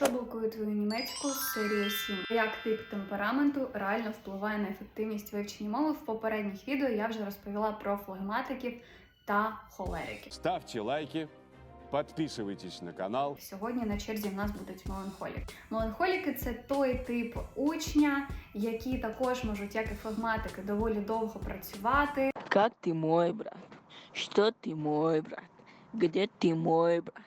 Що блокує твою німецьку з серії 7? Як тип темпераменту реально впливає на ефективність вивчення мови? В попередніх відео я вже розповіла про флегматиків та холериків. Ставьте лайки, подписывайтесь на канал. Сьогодні на черзі в нас будуть меланхоліки. Меланхоліки це той тип учня, які також можуть, як і флегматики, доволі довго працювати. Как ты мой брат? Что ты мой брат? Где ты мой брат?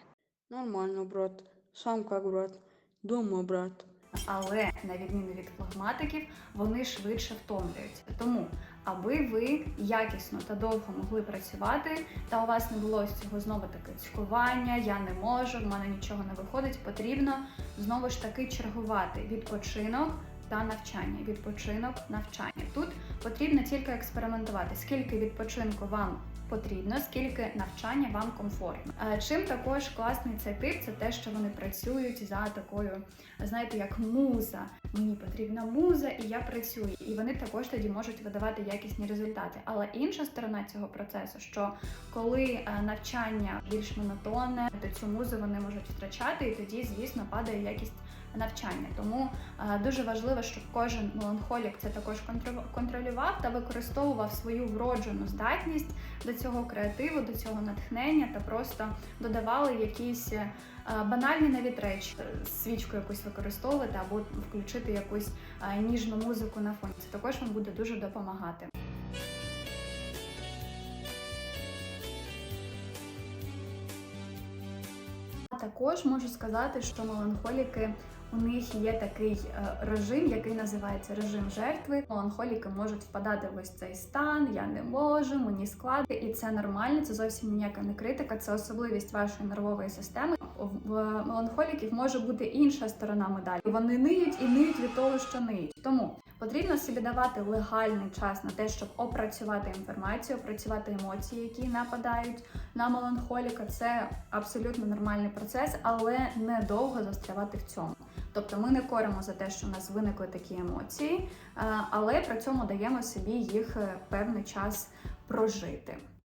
Нормально, брат. Сам как, брат? Дома, брат. Але на відміну від флегматиків, вони швидше втомлюються. Тому, аби ви якісно та довго могли працювати, та у вас не було з цього знову таке цькування, я не можу, в мене нічого не виходить, потрібно знову ж таки чергувати відпочинок. Та навчання, відпочинок, навчання. Тут потрібно тільки експериментувати, скільки відпочинку вам потрібно, скільки навчання вам комфортно. Е, Чим також класний цей тип, це те, що вони працюють за такою, знаєте, як муза. Мені потрібна муза, і я працюю. І вони також тоді можуть видавати якісні результати. Але інша сторона цього процесу, що коли е, навчання більш монотонне, то цю музу вони можуть втрачати, і тоді, звісно, падає якість навчання. Тому е, дуже важливо, щоб кожен меланхолік це також контролював та використовував свою вроджену здатність до цього креативу, до цього натхнення та просто додавали якісь е, банальні навіть речі, Е, свічку якусь використовувати або включити якусь е, ніжну музику на фоні. Це також вам буде дуже допомагати. Також можу сказати, що меланхоліки у них є такий е, режим, який називається режим жертви. Меланхоліки можуть впадати в ось цей стан, я не можу, мені складно, і це нормально. Це зовсім ніяка не критика, це особливість вашої нервової системи. В меланхоліків може бути інша сторона медалі. Вони ниють і ниють від того, що ниють. Тому потрібно собі давати легальний час на те, щоб опрацювати інформацію, опрацювати емоції, які нападають на меланхоліка. Це абсолютно нормальний процес, але недовго застрявати в цьому. Тобто ми не коримо за те, що у нас виникли такі емоції, е, але при цьому даємо собі їх е, певний час прожити.